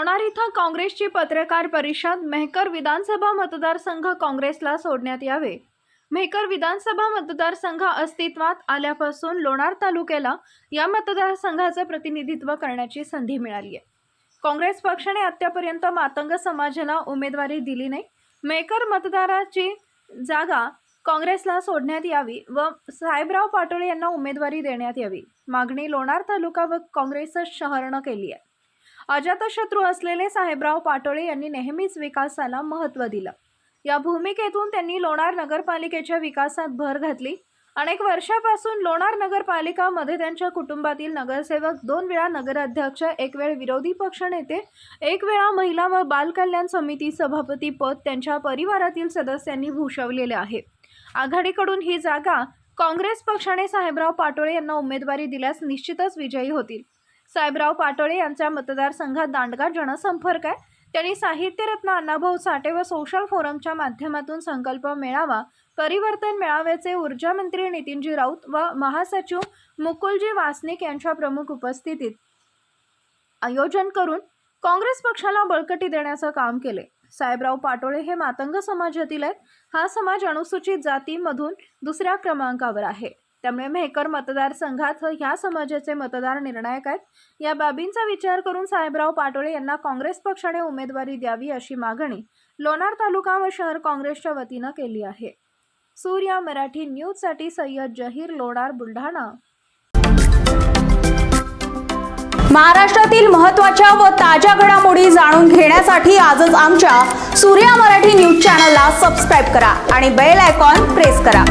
लोणार इथं काँग्रेसची पत्रकार परिषद मेहकर विधानसभा मतदारसंघ काँग्रेसला सोडण्यात यावे. मेहकर विधानसभा मतदारसंघ अस्तित्वात आल्यापासून लोणार तालुक्याला या मतदारसंघाचं प्रतिनिधित्व करण्याची संधी मिळाली आहे. काँग्रेस पक्षाने आत्तापर्यंत मातंग समाजाला उमेदवारी दिली नाही. मेहकर मतदाराची जागा काँग्रेसला सोडण्यात यावी व साहेबराव पाटोळे यांना उमेदवारी देण्यात यावी. मागणी लोणार तालुका व काँग्रेसच शहरनं केली आहे. अजातशत्रू असलेले साहेबराव पाटोळे यांनी नेहमीच विकासाला महत्त्व दिलं. या भूमिकेतून त्यांनी लोणार नगरपालिकेच्या विकासात भर घातली. अनेक वर्षापासून लोणार नगरपालिकामध्ये त्यांच्या कुटुंबातील नगरसेवक दोन वेळा नगराध्यक्ष एक वेळ विरोधी पक्षनेते एक वेळा महिला व बालकल्याण समिती सभापती पद त्यांच्या परिवारातील सदस्यांनी भूषवलेले आहे. आघाडीकडून ही जागा काँग्रेस पक्षाने साहेबराव पाटोळे यांना उमेदवारी दिल्यास निश्चितच विजयी होतील. साहेबराव पाटोळे यांच्या मतदारसंघात दांडगा जनसंपर्क आहे. त्यांनी साहित्यरत्न अण्णाभाऊ साठे व सोशल फोरमच्या माध्यमातून संकल्प मेळावा परिवर्तन मेळाव्याचे ऊर्जा मंत्री नितीनजी राऊत व महासचिव मुकुलजी वासनिक यांच्या प्रमुख उपस्थितीत आयोजन करून काँग्रेस पक्षाला बळकटी देण्याचं काम केले. साहेबराव पाटोळे हे मातंग समाजातील आहेत. हा समाज अनुसूचित जातीमधून दुसऱ्या क्रमांकावर आहे. त्यामुळे मेहकर मतदारसंघात ह्या समाजाचे मतदार निर्णायक आहेत. या बाबींचा विचार करून साहेबराव पाटोळे यांना काँग्रेस पक्षाने उमेदवारी द्यावी अशी मागणी लोणार तालुका व शहर काँग्रेसच्या वतीनं केली आहे. सूर्या मराठी न्यूजसाठी सय्यद जहीर लोणार बुलढाणा. महाराष्ट्रातील महत्त्वाच्या व ताज्या घडामोडी जाणून घेण्यासाठी आजच आमच्या सूर्या मराठी न्यूज चॅनलला सबस्क्राईब करा आणि बेल आयकॉन प्रेस करा.